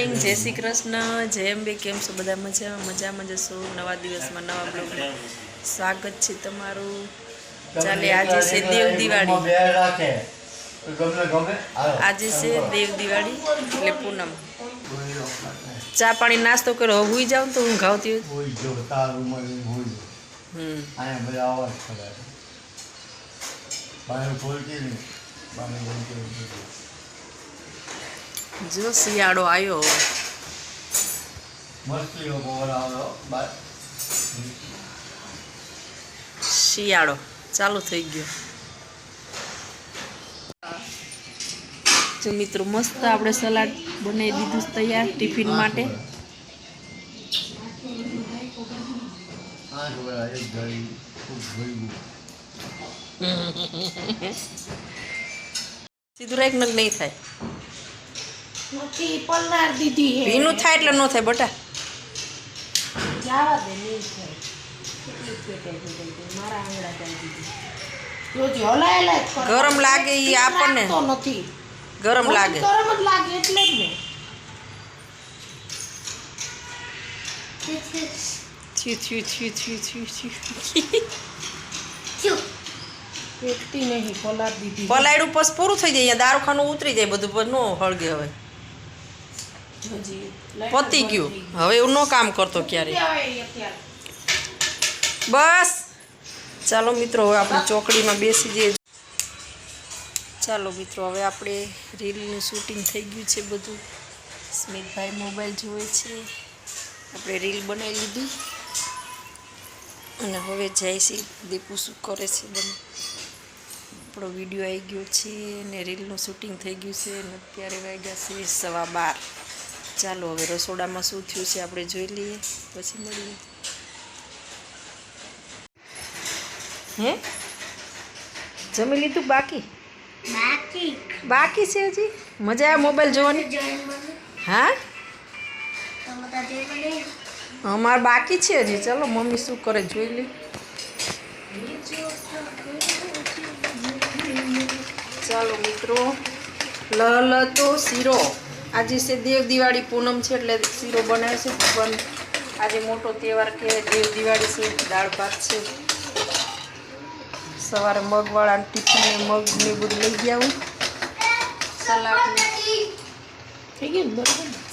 Morning જય શ્રી કૃષ્ણ જય અંબે કેમ છો? બધા મજામાં? મજામાં જશો નવા દિવસમાં નવા બ્લોગમાં સ્વાગત છે તમારું. ચાલે આજે છે દેવ દિવાળી. આજે છે દેવ દિવાળી એટલે પૂનમ. ચા પાણી નાસ્તો કરો. હુઈ જાઉં તો હું ઘાવતી હમ. જો શિયાળો આવ્યો શિયાળો ચાલુ થઈ ગયો જો મિત્રો મસ્ત આપણે સલાડ બનાવી દીધું છે તૈયાર ટિફિન માટે. સીધું રાખ નગ નહીં થાય. નથી પલનાર દીધી હે. ભીનું થાય એટલે ન થાય બટા. જાવા દે નહીં થાય. કેટલી પેટાઈ પેટાઈ મારા આંગળા ચાલી દીધી. જોજે હલાય હલાય જ કરે. ગરમ લાગે ઈ આપણને. તો નથી. ગરમ લાગે. ગરમ જ લાગે એટલે જ ને. થયું થયું થયું થયું થયું થયું. પેટતી નહીં પલાર દીધી પલાયડું પછી પૂરું થઈ જાય અહીંયા દારૂખાનું ઉતરી જાય બધું નો હળગે હવે. પતી ગયું. હવે એવું ન કામ કરતો ક્યારે. બસ. ચાલો મિત્રો હવે આપણે ચોકડીમાં બેસી જઈએ. ચાલો મિત્રો હવે આપણે રીલનું શૂટિંગ થઈ ગયું છે બધું. સ્મિતભાઈ મોબાઈલ જોવે છે. આપણે રીલ બનાવી લીધી. અને હવે જયસી દીપુ શું કરે છે બને. આપણો વીડિયો આવી ગયો છે અને રીલનું શૂટિંગ થઈ ગયું છે અને અત્યારે વાગ્યા છે સવા બાર. ચાલો હવે રસોડામાં શું થયું છે આપણે જોઈ લઈએ. પછી મળીએ. હે? જમી લીધું બાકી? બાકી. છે હજી? મજા આવે મોબાઈલ જોવાની? હા? અમારે બાકી છે હજી. ચલો મમ્મી શું કરે જોઈ લે. ચાલો મિત્રો લલ તો શીરો. આજે છે દેવ દિવાળી પૂનમ છે એટલે શીરો બનાવે છે. ભગવાન આજે મોટો તહેવાર કે દેવ દિવાળી છે દાળ ભાત છે. સવારે મગવાળા ટિફિન મગ ને બધું લઈ ગયા હું. સલાડ ને થઈ ગયું ને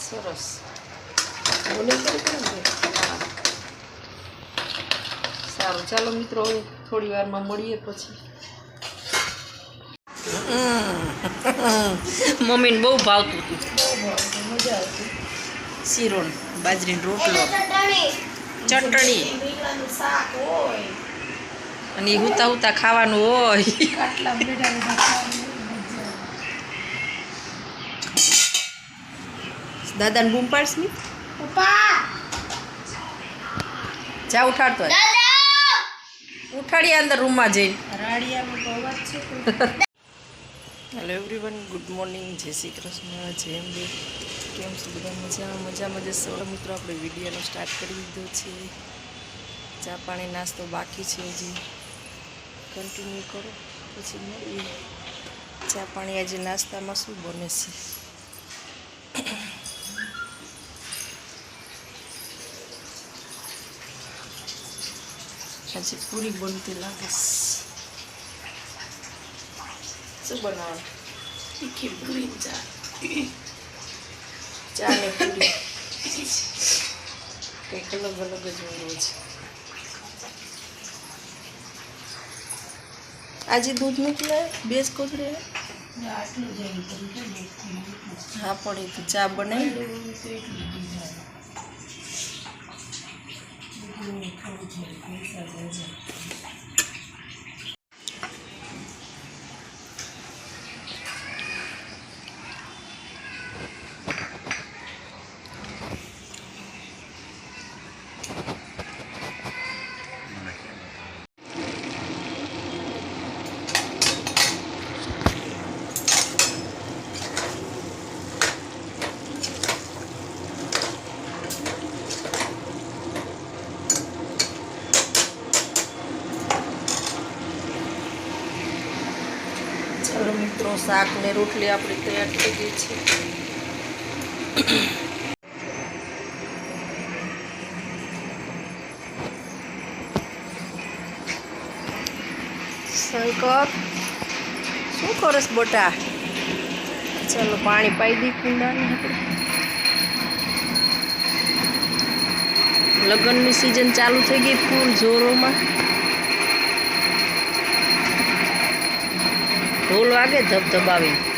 સરસ. સારું ચાલો મિત્રો હવે થોડી વારમાં મળીએ પછી. મમ્મીને બહુ ભાવતું હતું. મજા આવતી બાજરીનો રોટલો. ચટણી. શાક હોય અને એ હુતા હુતા ખાવાનું હોય. દાદાને બૂમ પાડશ ને? પપ્પા જા ઉઠાડતો. ઉઠાડીએ અંદર રૂમમાં જઈને. રાડિયાનો તો અવાજ છે. કોઈ હેલો એવરીવન ગુડ મોર્નિંગ જય શ્રી કૃષ્ણ, જય અંબે. કેમ છો બધા? મજામાં મજા સૌ. મિત્રો, આપણે વિડીયોનો સ્ટાર્ટ કરી દીધો છે. ચા પાણી નાસ્તો બાકી છે હજી. કન્ટિન્યુ કરો. પછી મળીએ. ચા પાણી આજે નાસ્તામાં શું બને છે? આજે પૂરી બનતી લાગે છે. શું બનાવવાનું તીખી પૂરી ચા ચા ને પૂરી કંઈક અલગ અલગ જ હોય રોજ આજે દૂધ નીકળે બેસ કોથળે આટલું જ એમ કર્યું છે દેખતી એટલું. હા પડે તો ચા બનાવી દે એટલું તો એટલું જ જાય. એટલું થોડું છે, પૈસા ચાલો મિત્રો, શાક ને રોટલી આપણી તૈયાર થઈ ગઈ છે. શંકર, શું કરસ બોટા? ચાલો, પાણી પાઈ દી કુંડાને આપણે. લગ્નની સિઝન ચાલુ થઈ ગઈ ફૂલ જોરોમાં. ઢોલ વાગે ધબધબાવી.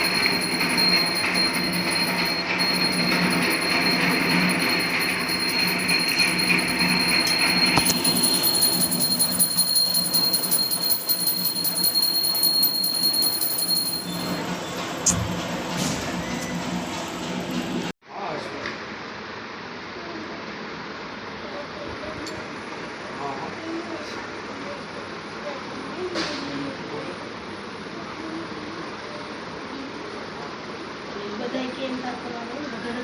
તાર કરવાનું વગર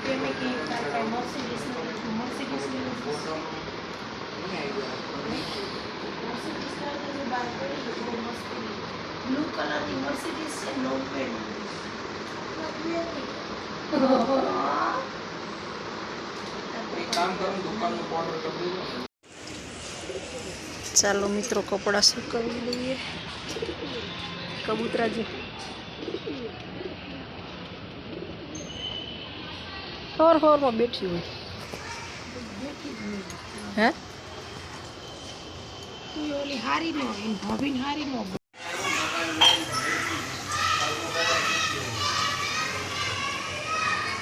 કેમ તાર કાંઈ નું મર્સિડીઝ કરતા જે બહાર પડી બહુ મસ્ત બ્લુ કલરની મર્સિડીસ છે નો પેન્ટ ચાલો મિત્રો કપડાં સુકવી લઈએ. કબૂતરાજી. હોર હોરમાં બેઠી હોય હે તું ઓલી હારી નો એમ ભાભીને હારી નો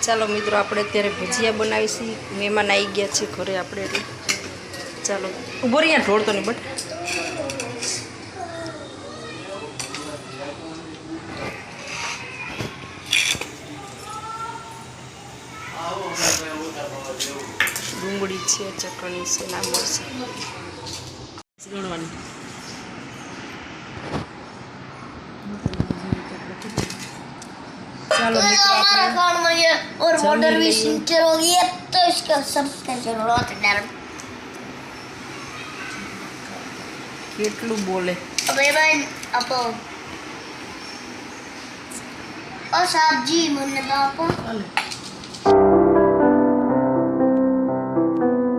ચાલો મિત્રો, આપણે અત્યારે ભજીયા બનાવીશું. મહેમાન આવી ગયા છે ઘરે, આપણે એટલે ચાલો. ઊભો રહી અહીંયા ઢોળતો નહીં, બટ. છે ચટણી છે ના મળશે ગણવાની ચાલો મિત્રો આપણે खान मुझे और जल्दी बॉर्डर भी नहीं है। सिंचर हो गई है तो इसका सब्सक्राइब जरूरत है डर કેટલું બોલે अबे भाई अब और साहब जी मैंने तो आपको હાલે